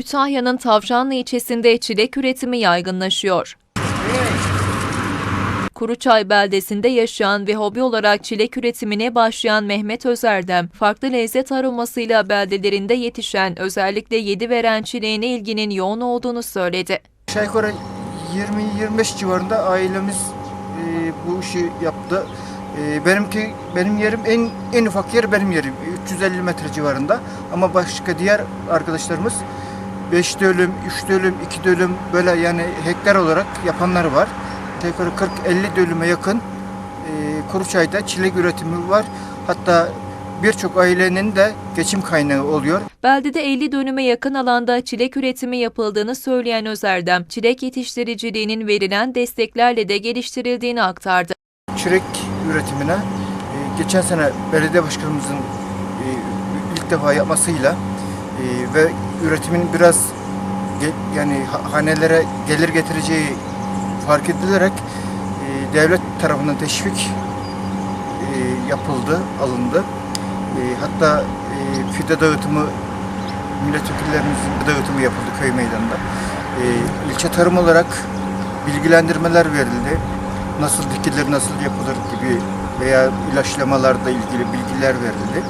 Kütahya'nın Tavşanlı ilçesinde çilek üretimi yaygınlaşıyor. Kuruçay beldesinde yaşayan ve hobi olarak çilek üretimine başlayan Mehmet Özerdem, farklı lezzet aromasıyla beldelerinde yetişen özellikle yedi veren çileğine ilginin yoğun olduğunu söyledi. Aşağı yukarı 20-25 civarında ailemiz e, bu işi yaptı. E, benimki benim yerim en en ufak yer benim yerim 350 metre civarında ama başka diğer arkadaşlarımız 5 dönüm, 3 dönüm, 2 dönüm böyle yani hektar olarak yapanlar var. Yukarı 40-50 dönüme yakın e, Kuruçay'da çilek üretimi var. Hatta birçok ailenin de geçim kaynağı oluyor. Beldede 50 dönüme yakın alanda çilek üretimi yapıldığını söyleyen Özerdem, çilek yetiştiriciliğinin verilen desteklerle de geliştirildiğini aktardı. çörek üretimine e, geçen sene belediye başkanımızın e, ilk defa yapmasıyla e, ve üretimin biraz yani ha- hanelere gelir getireceği fark edilerek e, devlet tarafından teşvik e, yapıldı, alındı. E, hatta e, fide dağıtımı milletvekillerimizin dağıtımı yapıldı köy meydanında. E, ilçe tarım olarak bilgilendirmeler verildi nasıl dikilir, nasıl yapılır gibi veya ilaçlamalarla ilgili bilgiler verildi.